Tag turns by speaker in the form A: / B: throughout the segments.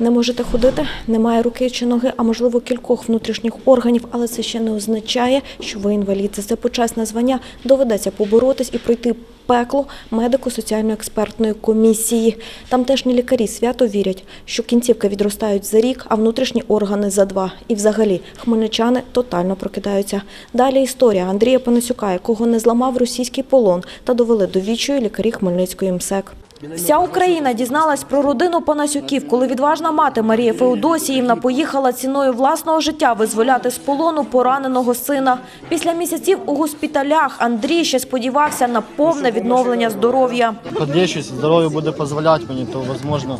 A: Не можете ходити, немає руки чи ноги, а можливо кількох внутрішніх органів, але це ще не означає, що ви інвалід. За це почесне звання доведеться поборотись і пройти пекло медико-соціально-експертної комісії. Тамтешні лікарі свято вірять, що кінцівки відростають за рік, а внутрішні органи за два. І взагалі хмельничани тотально прокидаються. Далі історія Андрія Панасюка, якого не зламав російський полон та довели до вічої лікарі Хмельницької МСЕК. Вся Україна дізналась про родину Панасюків, коли відважна мати Марія Феодосіївна поїхала ціною власного життя визволяти з полону пораненого сина. Після місяців у госпіталях Андрій ще сподівався на повне відновлення здоров'я.
B: Подлечусь, здоров'я буде дозволяти мені, то можливо,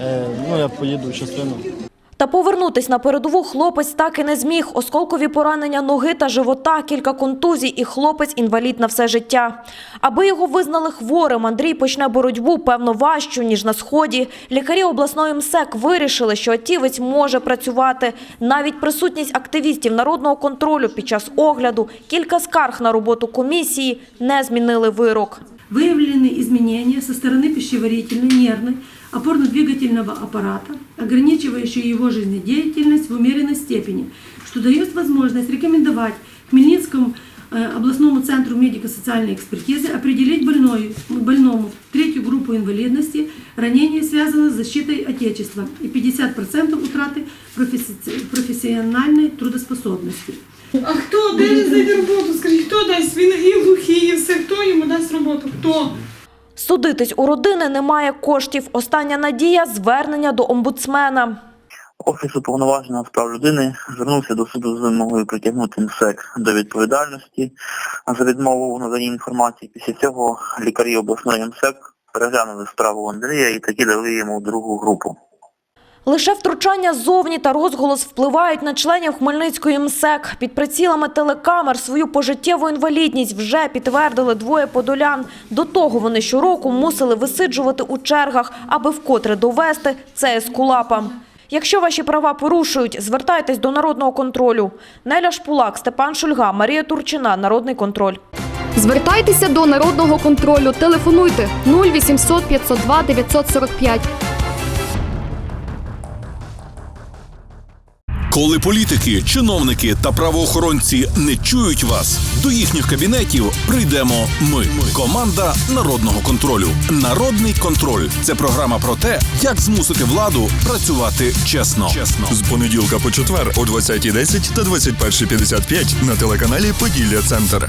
B: е, ну я поїду частину.
A: Та повернутись на передову хлопець так і не зміг. Осколкові поранення ноги та живота, кілька контузій і хлопець інвалід на все життя. Аби його визнали хворим, Андрій почне боротьбу, певно, важчу, ніж на Сході. Лікарі обласної МСЕК вирішили, що атівець може працювати. Навіть присутність активістів народного контролю під час огляду, кілька скарг на роботу комісії не змінили вирок.
C: Выявлены изменения со стороны пищеварительной, нервной, опорно-двигательного аппарата, ограничивающие его жизнедеятельность в умеренной степени, что дает возможность рекомендовать Хмельницкому э, областному центру медико-социальной экспертизы определить больной, больному третью группу инвалидности, ранение связано с защитой Отечества и 50% утраты професси- профессиональной трудоспособности.
D: А хто де він знайде роботу? Скажіть, хто дасть? Він і глухий, і все. Хто роботу? Хто?
A: Судитись у родини немає коштів. Остання надія – звернення до омбудсмена.
E: Офіс уповноваженого з прав людини звернувся до суду з вимогою притягнути МСЕК до відповідальності за відмову в наданні інформації. Після цього лікарі обласної МСЕК переглянули справу Андрія і таки дали йому другу групу.
A: Лише втручання ззовні та розголос впливають на членів Хмельницької МСЕК. Під прицілами телекамер свою пожиттєву інвалідність вже підтвердили двоє подолян. До того вони щороку мусили висиджувати у чергах, аби вкотре довести це ескулапам. Якщо ваші права порушують, звертайтесь до народного контролю. Неля Шпулак, Степан Шульга, Марія Турчина. Народний контроль.
F: Звертайтеся до народного контролю. Телефонуйте 0800 502 945.
G: Коли політики, чиновники та правоохоронці не чують вас, до їхніх кабінетів прийдемо ми. Команда народного контролю. Народний контроль це програма про те, як змусити владу працювати чесно. Чесно
H: З понеділка по четвер о 20.10 та 21.55 на телеканалі Поділля Центр.